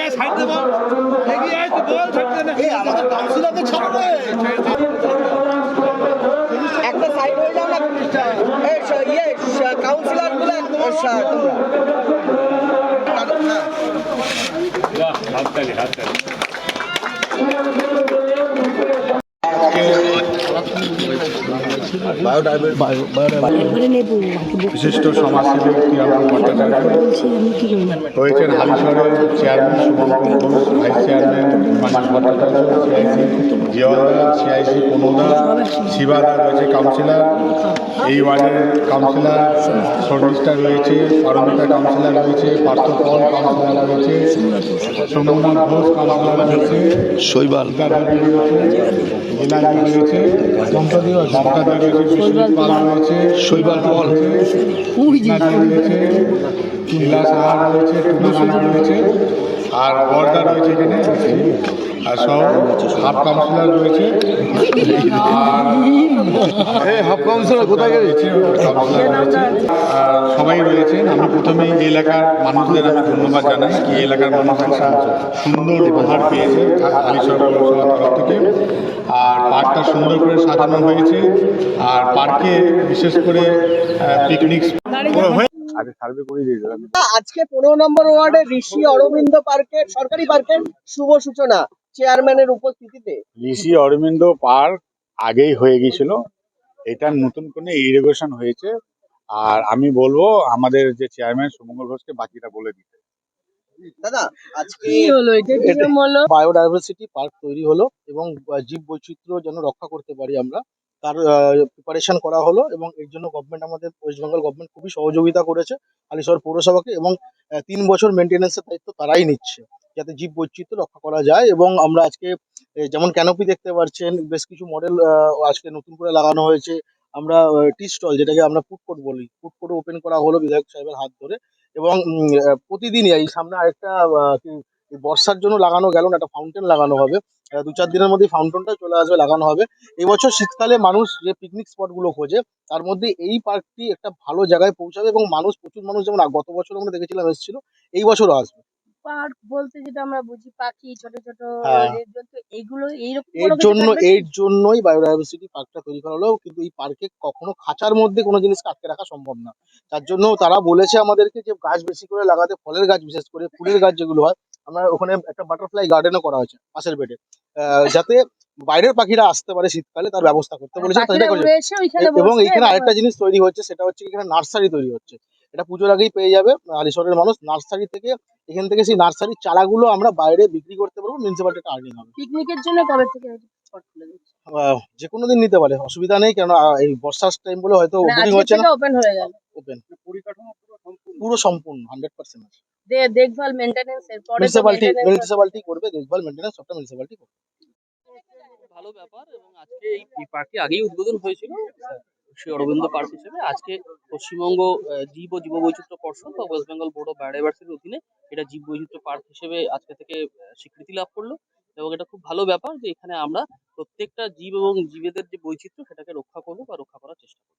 এগিয়ে আয় সাইড দেবো। এগিয়ে আয় তো বল সাইড না আমাদের কাউন্সিলরদের ছাড়বে। একটা সাইড হয়ে যাও না। ইয়ে কাউন্সিলরগুলো একদম সা- তোমরা। বিশিষ্ট সমাজসেবী ক্রীড়ামূল ভট্টাচার্য। রয়েছেন হালিশহরের chairman Subhankar Ghosh vice chairman Manik Bhattacharya CIC জিয়াদা CIC পনুদা শিবাদা রয়েছে কাউন্সিলার এই ওয়ার্ডের কাউন্সিলার শর্মিষ্ঠা রয়েছে পারমিতা কাউন্সিলার রয়েছে পার্থ পল কাউন্সিলর রয়েছে সোমনাথ ঘোষ কাউন্সিলর রয়েছে শৈবাল। রয়েছে পাল শৈবাল পল রয়েছে রয়েছে রয়েছে আর বর্দা রয়েছে এখানে। আর সব হাফ কাউন্সিলর রয়েছে। আর হাফ কাউন্সিলর কোথায় গেছে কাউন্সিলর রয়েছে আর সবাই রয়েছেন। আমি প্রথমে এই এলাকার মানুষদের আমি ধন্যবাদ জানাই কি এই এলাকার মানুষ একটা সুন্দর উপহার পেয়েছে পৌরসভার তরফ থেকে। আর পার্কটা সুন্দর করে সাজানো হয়েছে। আর পার্কে বিশেষ করে পিকনিক আগে সার্ভে করে দিয়ে দিলাম। আজকে পনেরো নম্বর ওয়ার্ডে ঋষি অরবিন্দ পার্কের সরকারি পার্কের শুভ সূচনা চেয়ারম্যানের উপস্থিতিতে। ঋষি অরবিন্দ পার্ক আগেই হয়ে গিয়েছিল। এটা নতুন করে ইরিগেশন হয়েছে। আর আমি বলব আমাদের যে চেয়ারম্যান সুমঙ্গল ঘোষকে বাকিটা বলে দিতে। দাদা আজকে বায়োডাইভার্সিটি পার্ক তৈরি হলো এবং জীব বৈচিত্র্য যেন রক্ষা করতে পারি আমরা। তার প্রিপারেশন করা হলো এবং এর জন্য গভর্নমেন্ট আমাদের ওয়েস্ট বেঙ্গল গভর্নমেন্ট খুবই সহযোগিতা করেছে হালিশহর পৌরসভাকে এবং তিন বছর মেনটেন্যান্সের দায়িত্ব তারাই নিচ্ছে যাতে জীব বৈচিত্র্য রক্ষা করা যায় এবং আমরা আজকে যেমন ক্যানোপি দেখতে পাচ্ছেন, বেশ কিছু মডেল আজকে নতুন করে লাগানো হয়েছে। আমরা টি স্টল যেটাকে আমরা ফুড কোর্ট বলি ফুড কোর্ট ওপেন করা হলো বিধায়ক সাহেবের হাত ধরে এবং প্রতিদিনই এই সামনে আরেকটা বর্ষার জন্য লাগানো গেল না, একটা ফাউন্টেন লাগানো হবে। দু চার দিনের মধ্যে ফাউন্টেনটা চলে আসবে লাগানো হবে। এই বছর শীতকালে মানুষ যে পিকনিক স্পটগুলো খোঁজে তার মধ্যে এই পার্কটি একটা ভালো জায়গায় পৌঁছাবে এবং মানুষ প্রচুর মানুষ যেমন গত বছর আমরা দেখেছিলাম এসেছিল এই বছরও আসবে। পার্ক বলতে যেটা আমরা বুঝি পাখি ছোট ছোট হ্যাঁ। এগুলো এইরকম এর জন্য এর জন্যই বায়োডাইভার্সিটি পার্কটা তৈরি করা হলো কিন্তু এই পার্কে কখনো খাঁচার মধ্যে কোনো জিনিস আটকে রাখা সম্ভব না। তার জন্য তারা বলেছে আমাদেরকে যে গাছ বেশি করে লাগাতে ফলের গাছ বিশেষ করে ফুলের গাছ যেগুলো হয় আমরা ওখানে একটা বাটারফ্লাই গার্ডেনও করা হয়েছে পাশের বেডে। যাতে বাইরের পাখিরা আসতে পারে শীতকালে তার ব্যবস্থা করতে বলেছে এবং এখানে আরেকটা জিনিস তৈরি হচ্ছে সেটা হচ্ছে এখানে নার্সারি তৈরি হচ্ছে। এটা পুজোর আগেই পেয়ে যাবে আলিশহরের মানুষ। নার্সারি থেকে এখান থেকে সেই নার্সারির চারাগুলো আমরা বাইরে বিক্রি করতে পারব মিউনিসিপালিটি আর্নিং হবে। পিকনিকের জন্য কবে থেকে যে কোনো দিন নিতে পারে অসুবিধা নেই কেন এই বর্ষার টাইম বলে হয়তো মানে ওপেনিং হচ্ছে না। ওপেন হয়ে গেল। ওপেন পুরো সম্পূর্ণ হান্ড্রেড পার্সেন্ট দে দেখভাল মেইনটেনেন্স এর পরে মিউনিসিপালিটি মিউনিসিপালিটি করবে দেখভাল মেনটেন্যান্স সবটা মিউনিসিপালিটি করবে। ভালো ব্যাপার এবং আজকে এই পার্কটি আগেই উদ্বোধন হয়েছিল শ্রী অরবিন্দ পার্ক হিসেবে। আজকে পশ্চিমবঙ্গ জীব ও জীববৈচিত্র্য পর্ষদ বা ওয়েস্ট বেঙ্গল বোর্ড অফ বায়োডাইভার্সিটির অধীনে এটা জীব বৈচিত্র্য পার্ক হিসেবে আজকে থেকে আহ, স্বীকৃতি লাভ করল এবং এটা খুব ভালো ব্যাপার যে এখানে আমরা প্রত্যেকটা জীব এবং জীবেদের যে বৈচিত্র্য সেটাকে রক্ষা করব বা রক্ষা করার চেষ্টা করব।